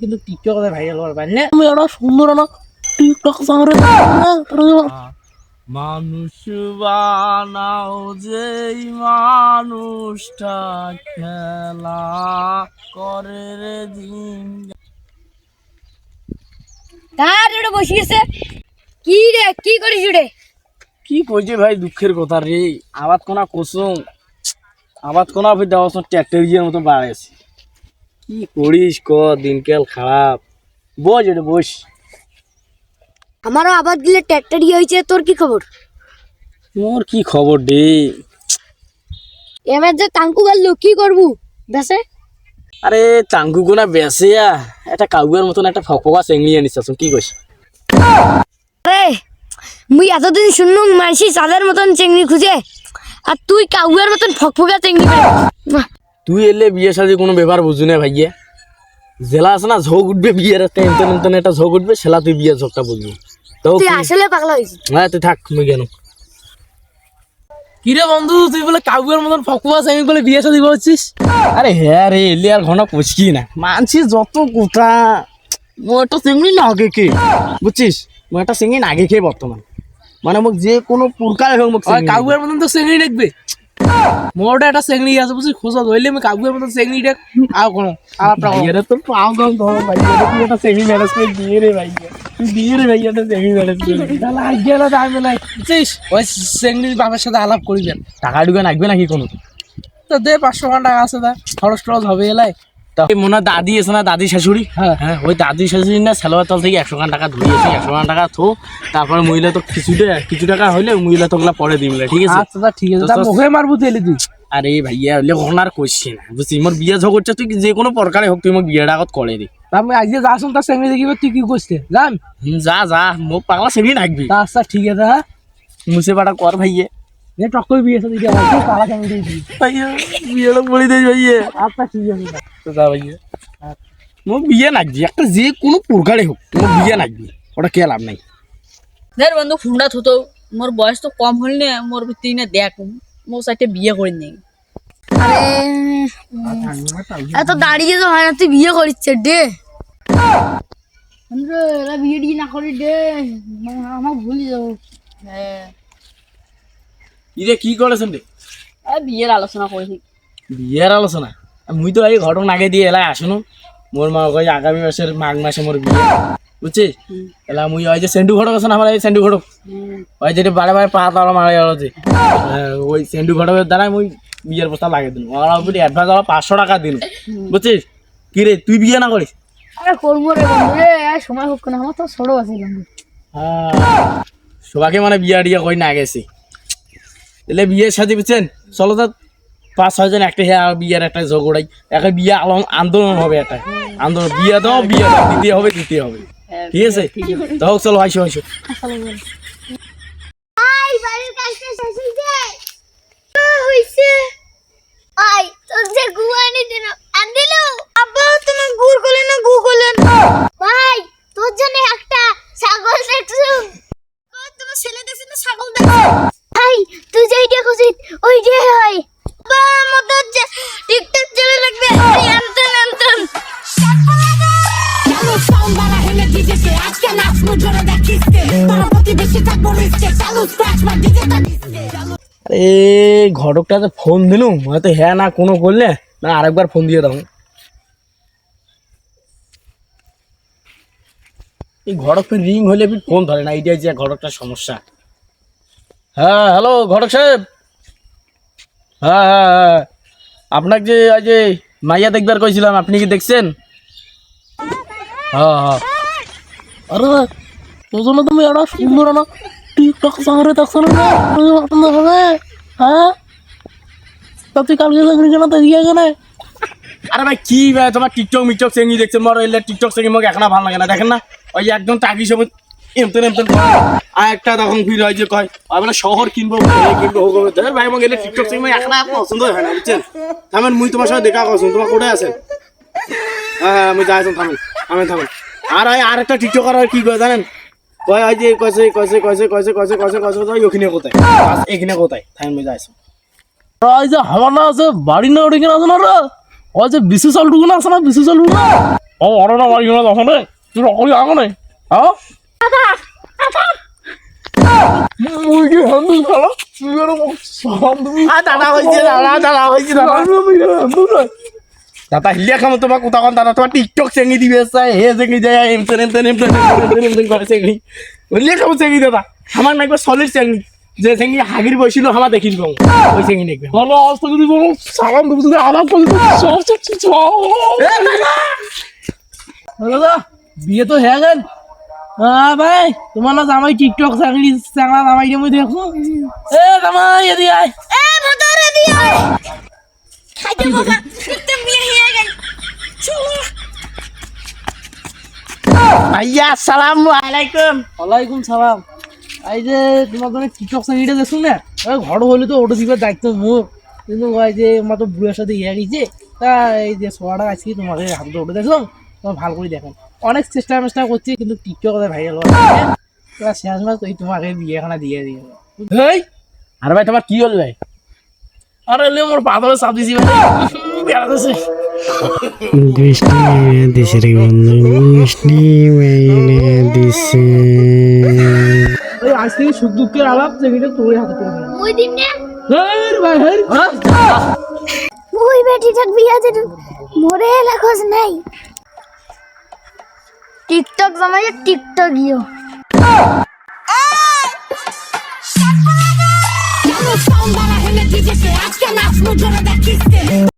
কিন্তু টিকটকে ভাইরাল হওয়ার পারলে তুমি একটা সুন্দর না টিকটক সামনে মানুষ বানাও যেই মানুষটা খেলা করে রে দিন। তার ওটা বসে গেছে। কি রে কি করিস রে? কি কইছে ভাই দুঃখের কথা রে? আবাদ কোনা কুসুম? আবাদ কোনা ফির দেওয়া ট্র্যাক্টর মতো বাড়াইছে। কি করিস ক দিনকাল খারাপ। বস এটা বস। আমারও আবার দিলে ট্র্যাক্টর ইয়ে হয়েছে তোর কি খবর? মোর কি খবর ডে এবার যে তাঙ্কু গেল কি করবু? বেসে আরে চাঙ্কু কোনা বেসিয়া একটা কাউয়ের মতন একটা ফকফকা চেংড়ি আনিস কি কইস আরে মুই এতদিন শুনলুম মানসি চাঁদের মতন চেংড়ি খুঁজে আর তুই কাউয়ার মতন ফকফকা চেংড়ি। তুই এলে বিয়ে সাজি কোনো ব্যাপার বুঝু না ভাইয়া। জেলা আছে না ঝোঁক উঠবে বিয়ের একটা একটা ঝোঁক উঠবে সেলা তুই বিয়ের ঝোঁকটা বুঝবি। তো তুই আসলে পাগলা হ্যাঁ তুই থাক মুই কেন কিরে বন্ধু তুই বলে কাউয়ের মতন ফকুয়া আমি বলে বিয়ে শাদি করছিস? আরে হ্যাঁ রে এলে আর ঘন পুচকি না। মানছি যত কোথা মো একটা চিংড়ি না আগে কে বুঝছিস? মো একটা চিংড়ি না আগে খেয়ে বর্তমান। মানে মোক যে কোনো প্রকার হোক মোক কাউয়ের মতন তো সেঙ্গি দেখবে। মোটা একটা সেঙ্গি আছে বুঝছিস খোঁজা ধরলে আমি মতন সেঙ্গি দেখ আর কোনো আর করো। ভাইয়ারে তো পাও গম ধর ভাইয়া তুই একটা চিংড়ি ম্যানেজ করে দিয়ে রে ভাই তুই দিয়ে রে ভাই একটা চিংড়ি ম্যানেজ করে তাহলে আর গেল টাইমে নাই। বুঝছিস ওই সেঙ্গির বাবার সাথে আলাপ করিবেন টাকা ঢুকে নাকবে নাকি কোনো? তো দে পাঁচশো টাকা আছে দা। খরচ টরচ হবে এলাই তা দাদি আছে না দাদি শাশুড়ি? হ্যাঁ। হ্যাঁ ওই দাদি শাশুড়ি না সালোয়ার তল থেকে একশো টাকা ধরিয়ে এসে একশো টাকা থো তারপরে মহিলা তো কিছুটা কিছু টাকা হলে মহিলা তো ওগুলা পরে দিমলে ঠিক আছে? আচ্ছা ঠিক আছে। মুখে মারবো তেলে তুই। আরে ভাইয়া হলে ওখান আর করছি না বুঝছি? মোর বিয়ে ঝগড়ছে তুই যে কোনো প্রকারে হোক তুই মোক বিয়েটা আগত করে দে। আমি আজকে যাসুন তার সেঙ্গি দেখিবে তুই কি করছিস যাম। যা যা মোক পাগলা সেমি নাকবি। আচ্ছা ঠিক আছে হ্যাঁ। মুছে পাটা কর ভাইয়ে। ये टक्कर भी ऐसा বিয়া লাগবে ওটা কে লাভ নাই বন্ধু ফুন্ডা থুতো মোর বয়স তো কম হল না মোর ভিতরি না দেখ মো সাথে বিয়ে করে নেই আরে এত দাঁড়িয়ে তো হয় না তুই বিয়ে করিচ্ছে ডে আমরা বিয়ে দিয়ে না করি ডে আমার ভুলে যাব হ্যাঁ ইরে কি করেছেন রে? বিয়ের আলোচনা করেছি। বিয়ের আলোচনা? মুই তো এই ঘটনা আগে দিয়ে এলাই আসুন। মোর মা কই আগামী মাসের মাঘ মাসে মোর বিয়ে। বুঝছিস? এলা মুই ওই যে সেন্ডু ঘটক আছে না আমার এই সেন্ডু ঘটক। ওই যেটা বারে বারে পা তালা মারা গেল যে। ওই সেন্ডু ঘটকের দ্বারা মুই বিয়ের প্রস্তাব লাগিয়ে দিন ওরা উপরে অ্যাডভান্স পাঁচশো টাকা বুঝছিস? কি রে তুই বিয়ে না করিস আরে করব রে বন্ধু সময় হোক না আমার তো ছোট আছে বন্ধু হ্যাঁ, সবাইকে মানে বিয়া টিয়া কই না গেছি তাহলে বিয়ে সাজি বুঝছেন চলো তো পাঁচ ছয়জন একটা হ্যাঁ বিয়ের একটা ঝগড়াই একটা বিয়ে আলম আন্দোলন হবে একটা আন্দোলন বিয়ে দাও বিয়ে দাও দ্বিতীয় হবে দিতে হবে। ঠিক আছে? তাও চলো আইসো আইসো ছাগল দেখছ? এই তুই যেইটা খুশি ওই যে হয়। বাবা টিকটক চলে লাগবে। ফোন দিলুম। হয়তো হ্যাঁ না কোনো করলে না আরেকবার ফোন দিয়ে দাও। এই ঘটক রিং হলে ফোন ধরে না। এইটাই যে ঘটকটার সমস্যা। হ্যাঁ হ্যালো ঘটক সাহেব। হ্যাঁ হ্যাঁ হ্যাঁ। আপনাকে যে আজ মাইয়া দেখবার কইছিলাম আপনি কি দেখছেন? হ্যাঁ হ্যাঁ। আরে তোর জন্য তুমি একটা সুন্দর না টিকটক সামনে দেখছ না পছন্দ হবে হ্যাঁ? তা তুই কালকে সেঙ্গি কেন দেখিয়ে কেন আরে ভাই কি ভাই তোমার টিকটক মিকটক সেঙ্গি দেখছে। মর টিকটক সেঙ্গি মোক এখন ভালো লাগে না। দেখেন না ওই একদম টাকি সব এমতেন এমতেন। যে যে না আছে না ওই যে বিশু না আছে না, বিশু চালটুকু না ও অরে না ভাই না তখন তুই রকলি আগে হ্যাঁ? মুরগি হান্দু খালা তুই এরকম হান্দু? আ দাদা হয়েছে দাদা দাদা হয়েছে দাদা। দাদা হিলিয়া খামো তোমার কোথা কোন দাদা তোমার টিকটক চেঙ্গি দিবে চাই। হে চেঙ্গি যায় এমতেন এমতেন এমতেন এমতেন করে চেঙ্গি হিলিয়া খামো চেঙ্গি দাদা। আমার নাকবে সলিড চেঙ্গি যে চেঙ্গি হাগির বসছিল আমার দেখি দিব। ওই চেঙ্গি দেখবে ভালো আজ থেকে দিব। সালাম দেবো তুই আলাপ করে সব সব সব দাদা বিয়ে তো হয়ে গেল হ্যাঁ ভাই তোমার না জামাই টিকটক চাকরি চাকরা জামাই দিয়ে দেখো। এ জামাই এদিকে আয়। এ ভদরে দিয়ে খাইতে বাবা দেখতে বিয়ে হয়ে গেল ভাইয়া আসসালামু আলাইকুম। ওয়ালাইকুম সালাম। এই যে তোমার জন্য টিকটক চাকরিটা দেখুন না? ওই ঘর হলে তো ওটা দিবার দায়িত্ব মুখ কিন্তু ওই যে আমার তো বুড়োর সাথে ইয়ে গেছে তা এই যে সোয়াটা আজকে তোমাকে হাতে ওটা দেখলাম তোমার ভালো করে দেখেন অনেক চেষ্টা মেষ্টা করছি কিন্তু টিকটক ভাইরাল হওয়ার তোরা শেষ মাস ওই তোমাকে বিয়েখানা দিয়ে দিয়ে হেই! আরে ভাই তোমার কি হল ভাই? আরে লে মোর পাথরে চাপ দিছি ভাই। বেড়াতেছে মেয়ে দিছে রে বন্ধু মেয়ে দিছে। ওই আজ থেকে সুখ দুঃখের আলাপ যেগুলো তোর হাতে তুলে দিলাম। মুই দিন না? হেই ভাই হেই মুই বেটি বিয়া মোরে লাখস নাই। টিকটক জামাই টিকটক ইয়ো